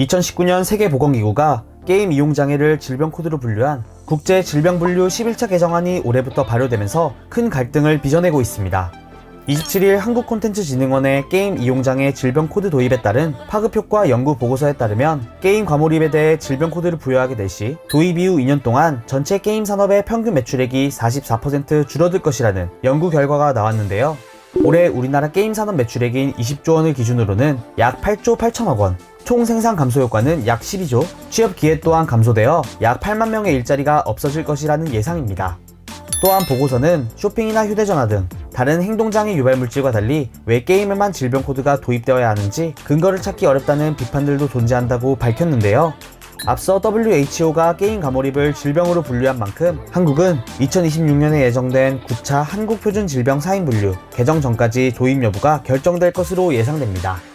2019년 세계보건기구가 게임 이용 장애를 질병 코드로 분류한 국제 질병 분류 11차 개정안이 올해부터 발효되면서 큰 갈등을 빚어내고 있습니다. 27일 한국콘텐츠진흥원의 게임 이용장애 질병 코드 도입에 따른 파급 효과 연구 보고서에 따르면 게임 과몰입에 대해 질병 코드를 부여하게 될 시 도입 이후 2년 동안 전체 게임 산업의 평균 매출액이 44% 줄어들 것이라는 연구 결과가 나왔는데요. 올해 우리나라 게임 산업 매출액인 20조 원을 기준으로는 약 8조 8천억 원, 총 생산 감소 효과는 약 12조, 취업 기회 또한 감소되어 약 8만 명의 일자리가 없어질 것이라는 예상입니다. 또한 보고서는 쇼핑이나 휴대전화 등 다른 행동장애 유발 물질과 달리 왜 게임에만 질병 코드가 도입되어야 하는지 근거를 찾기 어렵다는 비판들도 존재한다고 밝혔는데요. 앞서 WHO가 게임 과몰입을 질병으로 분류한 만큼 한국은 2026년에 예정된 9차 한국표준질병 사인 분류 개정 전까지 도입 여부가 결정될 것으로 예상됩니다.